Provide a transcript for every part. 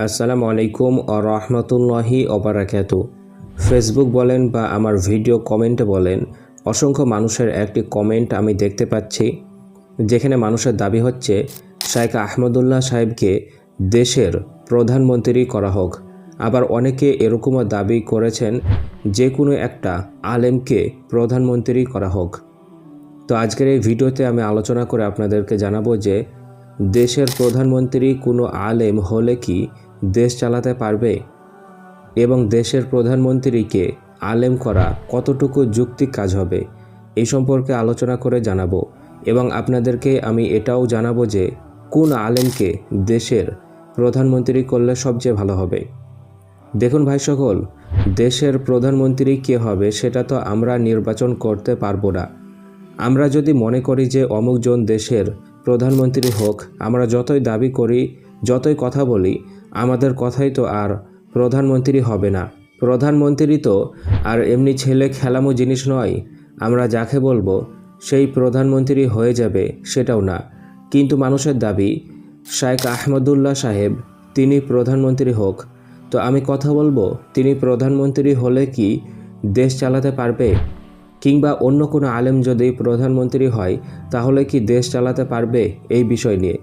আসসালামু আলাইকুম ও রহমতুল্লাহি অবরাকাত ফেসবুক বলেন বা আমার ভিডিও কমেন্টে বলেন, অসংখ্য মানুষের একটি কমেন্ট আমি দেখতে পাচ্ছি, যেখানে মানুষের দাবি হচ্ছে শাইখ আহমদুল্লাহ সাহেবকে দেশের প্রধানমন্ত্রী করা হোক। আবার অনেকে এরকমও দাবি করেছেন, যে কোনো একটা আলেমকে প্রধানমন্ত্রী করা হোক। তো আজকের এই ভিডিওতে আমি আলোচনা করে আপনাদেরকে জানাব যে, দেশের প্রধানমন্ত্রী কোনো আলেম হলে কি দেশ চালাতে পারবে? এবং দেশের প্রধানমন্ত্রীকে আলেম করা কতটুকু যুক্তিক কাজ হবে? এই সম্পর্কে আলোচনা করে জানাব। এবং আপনাদেরকে আমি এটাও জানাব যে, কোন আলেমকে দেশের প্রধানমন্ত্রী করলে সবচেয়ে ভালো হবে? দেখুন ভাই সকল, দেশের প্রধানমন্ত্রী কে হবে সেটা তো আমরা নির্বাচন করতে পারব না। আমরা যদি মনে করি যে অমুকজন দেশের প্রধানমন্ত্রী হোক, আমরা যতই দাবি করি, যতই কথা বলি আমাদের কথাই তো আর প্রধানমন্ত্রী হবে না। প্রধানমন্ত্রী তো আর এমনি ছেলে খেলামো জিনিস নয়, আমরা যাকে বলব, সেই প্রধানমন্ত্রী হয়ে যাবে সেটাও না। কিন্তু মানুষের দাবি, শায়েখ আহমদুল্লাহ সাহেব, তিনি প্রধানমন্ত্রী হোক। তো আমি কথা বলব, তিনি প্রধানমন্ত্রী হলে কি দেশ চালাতে পারবে? কিংবা অন্য কোনো আলেম যদি প্রধানমন্ত্রী হয়, তাহলে কি দেশ চালাতে পারবে এই বিষয় নিয়ে?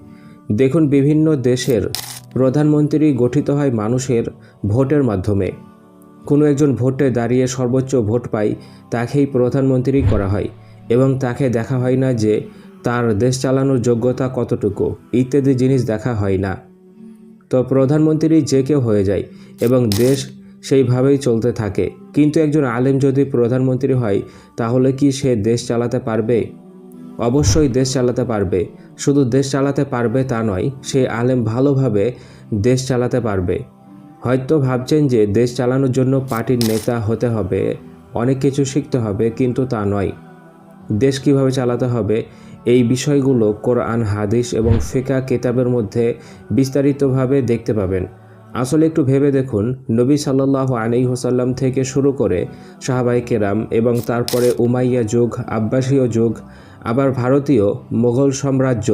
দেখুন বিভিন্ন দেশের প্রধানমন্ত্রী গঠিত হয় মানুষের ভোটের মাধ্যমে। কোনো একজন ভোটে দাঁড়িয়ে সর্বোচ্চ ভোট পায়, তাকেই প্রধানমন্ত্রী করা হয় এবং তাকে দেখা হয় না যে তার দেশ চালানোর যোগ্যতা কতটুকু, ইত্যাদি জিনিস দেখা হয় না। তো প্রধানমন্ত্রী যে কেউ হয়ে যায় এবং দেশ সেইভাবেই চলতে থাকে। কিন্তু একজন আলেম যদি প্রধানমন্ত্রী হয়, তাহলে কি সে দেশ চালাতে পারবে? অবশ্যই দেশ চালাতে পারবে। শুধু দেশ চালাতে পারবে তা নয়, সে আলেম ভালোভাবে দেশ চালাতে পারবে। হয়তো ভাবছেন যে দেশ চালানোর জন্য পার্টির নেতা হতে হবে, অনেক কিছু শিখতে হবে, কিন্তু তা নয়। দেশ কীভাবে চালাতে হবে? এই বিষয়গুলো কোরআন, হাদিস এবং ফেকা কেতাবের মধ্যে বিস্তারিতভাবে দেখতে পাবেন। আসলে একটু ভেবে দেখুন, নবী সাল্লাহ আলী হোসাল্লাম থেকে শুরু করে সাহাবাই কেরাম এবং তারপরে উমাইয়া যুগ, আব্বাসীয় যুগ আবার ভারতীয় মোগল সাম্রাজ্য,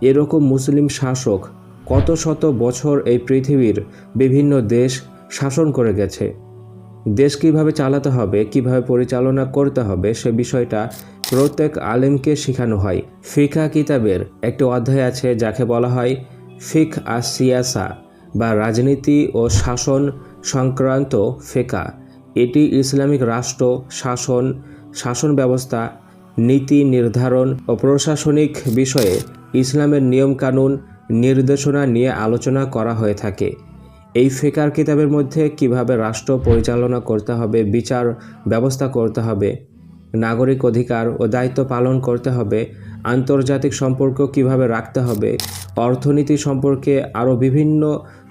এরকম মুসলিম শাসক কত শত বছর এই পৃথিবীর বিভিন্ন দেশ শাসন করে গেছে? দেশ কীভাবে চালাতে হবে, কীভাবে পরিচালনা করতে হবে, সে বিষয়টা প্রত্যেক আলেমকে শেখানো হয়। ফিকা কিতাবের একটি অধ্যায় আছে যাকে বলা হয় ফিক আর সিয়াসা বা রাজনীতি ও শাসন সংক্রান্ত ফেকা। এটি ইসলামিক রাষ্ট্র, শাসন শাসন ব্যবস্থা নীতি নির্ধারণ ও প্রশাসনিক বিষয়ে ইসলামের নিয়মকানুন নির্দেশনা নিয়ে আলোচনা করা হয়ে থাকে। এই ফেকার কিতাবের মধ্যে কীভাবে রাষ্ট্র পরিচালনা করতে হবে, বিচার ব্যবস্থা করতে হবে, নাগরিক অধিকার ও দায়িত্ব পালন করতে হবে, আন্তর্জাতিক সম্পর্ক কীভাবে রাখতে হবে, অর্থনীতি সম্পর্কে আরও বিভিন্ন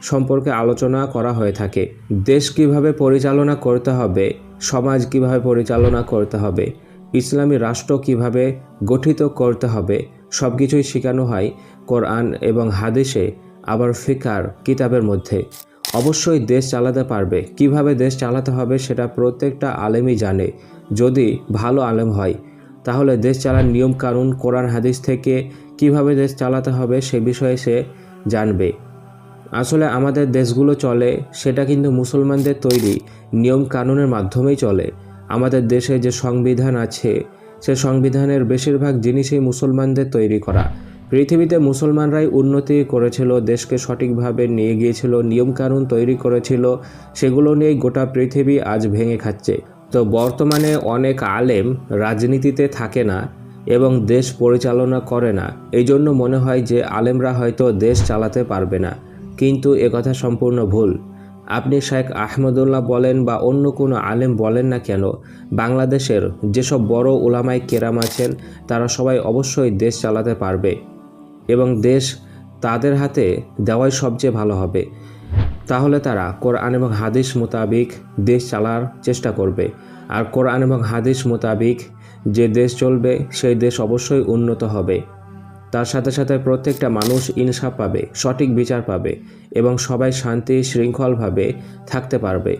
সম্পর্কে আলোচনা করা হয়ে থাকে। দেশ কীভাবে পরিচালনা করতে হবে, সমাজ কীভাবে পরিচালনা করতে হবে ইসলামী রাষ্ট্র কীভাবে গঠিত করতে হবে সব কিছুই শেখানো হয় কোরআন এবং হাদিসে, আবার ফিকার কিতাবের মধ্যে। অবশ্যই দেশ চালাতে পারবে। কীভাবে দেশ চালাতে হবে সেটা প্রত্যেকটা আলেমই জানে। যদি ভালো আলেম হয়, তাহলে দেশ চালার নিয়ম কানুন কোরআন, হাদিস থেকে কীভাবে দেশ চালাতে হবে সে বিষয়ে সে জানবে। আসলে আমাদের দেশগুলো চলে, সেটা কিন্তু মুসলমানদের তৈরি নিয়ম কানুনের মাধ্যমেই চলে। আমাদের দেশে যে সংবিধান আছে, সে সংবিধানের বেশিরভাগ জিনিসই মুসলমানদের তৈরি করা। পৃথিবীতে মুসলমানরাই উন্নতি করেছিল, দেশকে সঠিকভাবে নিয়ে গিয়েছিল, নিয়মকানুন তৈরি করেছিল, সেগুলো নিয়েই গোটা পৃথিবী আজ ভেঙে খাচ্ছে। তো বর্তমানে অনেক আলেম রাজনীতিতে থাকে না এবং দেশ পরিচালনা করে না। এই জন্য মনে হয় যে আলেমরা হয়তো দেশ চালাতে পারবে না। কিন্তু একথা সম্পূর্ণ ভুল। আপনি শেখ আহমদুল্লাহ বলেন বা অন্য কোনো আলেম বলেন না কেন, বাংলাদেশের যেসব বড় ওলামাই কেরাম আছেন, তারা সবাই অবশ্যই দেশ চালাতে পারবে এবং দেশ তাদের হাতে দেওয়াই সবচেয়ে ভালো হবে। তাহলে তারা কোরআন এবং হাদিস মোতাবিক দেশ চালার চেষ্টা করবে। আর কোরআন এবং হাদিস মোতাবিক যে দেশ চলবে, সেই দেশ অবশ্যই উন্নত হবে। তার সাথে সাথে প্রত্যেকটা মানুষ ইনসাফ পাবে, সঠিক বিচার পাবে এবং সবাই শান্তি শৃঙ্খলভাবে থাকতে পারবে।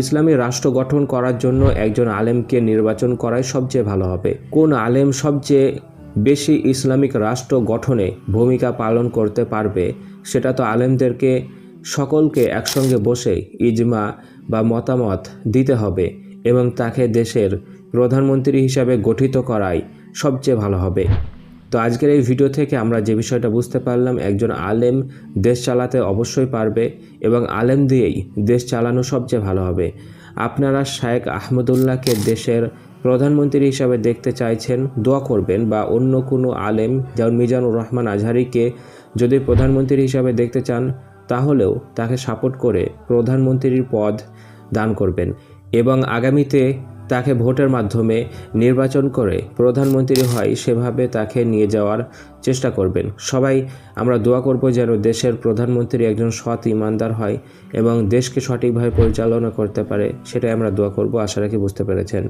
ইসলামী রাষ্ট্র গঠন করার জন্য একজন আলেমকে নির্বাচন করাই সবচেয়ে ভালো হবে। কোন আলেম সবচেয়ে বেশি ইসলামিক রাষ্ট্র গঠনে ভূমিকা পালন করতে পারবে, সেটা তো আলেমদেরকে সকলকে একসঙ্গে বসে ইজমা বা মতামত দিতে হবে এবং তাকে দেশের প্রধানমন্ত্রী হিসাবে গঠিত করাই সবচেয়ে ভালো হবে। তো আজকের এই ভিডিও থেকে আমরা যে বিষয়টা বুঝতে পারলাম, একজন আলেম দেশ চালাতে অবশ্যই পারবে এবং আলেম দিয়েই দেশ চালানো সবচেয়ে ভালো হবে। আপনারা শায়েক আহমদুল্লাহকে দেশের প্রধানমন্ত্রী হিসাবে দেখতে চাইছেন, দোয়া করবেন বা অন্য কোনো আলেম, যেমন মিজানুর রহমান আজহারিকে যদি প্রধানমন্ত্রী হিসাবে দেখতে চান, তাহলেও তাকে সাপোর্ট করে প্রধানমন্ত্রীর পদ দান করবেন। এবং আগামীতে তাকে ভোটের মাধ্যমে নির্বাচন করে প্রধানমন্ত্রী হয় সেভাবে তাকে নিয়ে যাওয়ার চেষ্টা করবেন। সবাই, আমরা দোয়া করব যেন দেশের প্রধানমন্ত্রী একজন সৎ ইমানদার হয় এবং দেশকে সঠিকভাবে পরিচালনা করতে পারে, সেটাই আমরা দোয়া করব। আশা রাখি বুঝতে পেরেছেন।